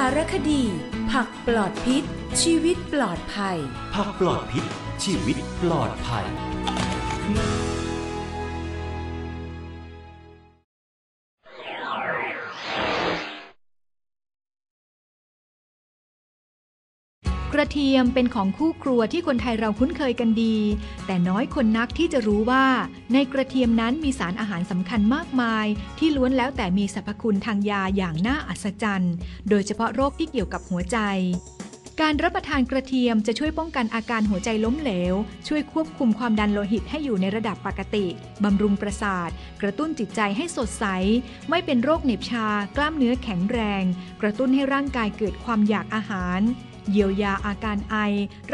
สารคดี ผักปลอดพิษ ชีวิตปลอดภัย ผักปลอดพิษ ชีวิตปลอดภัย กระเทียมเป็นของคู่ครัวที่คนไทยเราคุ้นเคยกันดี แต่น้อยคนนักที่จะรู้ว่า ในกระเทียมนั้นมีสารอาหารสำคัญมากมาย ที่ล้วนแล้วแต่มีสรรพคุณทางยาอย่างน่าอัศจรรย์ โดยเฉพาะโรคที่เกี่ยวกับหัวใจ การรับประทานกระเทียมจะช่วยป้องกันอาการหัวใจล้มเหลว ช่วยควบคุมความดันโลหิตให้อยู่ในระดับปกติ บำรุงประสาท กระตุ้นจิตใจให้สดใส ไม่เป็นโรคเหน็บชา กล้ามเนื้อแข็งแรง กระตุ้นให้ร่างกายเกิดความอยากอาหาร เยียวยาอาการไอ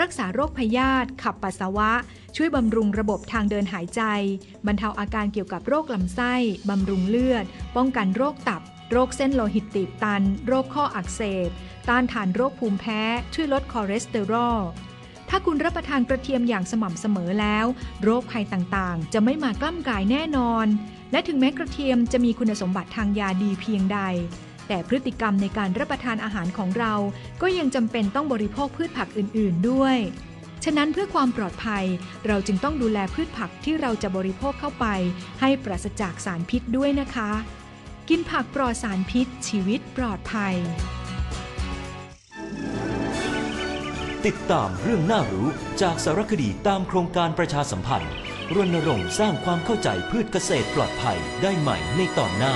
รักษาโรคพยาธิขับปัสสาวะ ช่วยบำรุงระบบทางเดินหายใจ บรรเทาอาการเกี่ยวกับโรคลำไส้ บำรุงเลือด ป้องกันโรคตับ โรคเส้นโลหิตตีบตัน โรคข้ออักเสบ ต้านทานโรคภูมิแพ้ ช่วยลดคอเลสเตอรอลถ้าคุณรับประทานกระเทียมอย่างสม่ำเสมอแล้ว โรคภัยต่างๆ จะไม่มากล้ำกายแน่นอน และถึงแม้กระเทียมจะมีคุณสมบัติทางยาดีเพียงใด แต่พฤติกรรมในการรับประทานอาหารของเรา ก็ยังจำเป็นต้องบริโภคพืชผักอื่น ๆ ด้วย ฉะนั้นเพื่อความปลอดภัย เราจึงต้องดูแลพืชผักที่เราจะบริโภคเข้าไป ให้ปราศจากสารพิษด้วยนะคะ กินผักปลอดสารพิษ ชีวิตปลอดภัย ติดตามเรื่องน่ารู้จากสารคดีตามโครงการประชาสัมพันธ์รณรงค์สร้างความเข้าใจพืชเกษตรปลอดภัยได้ใหม่ในตอนหน้า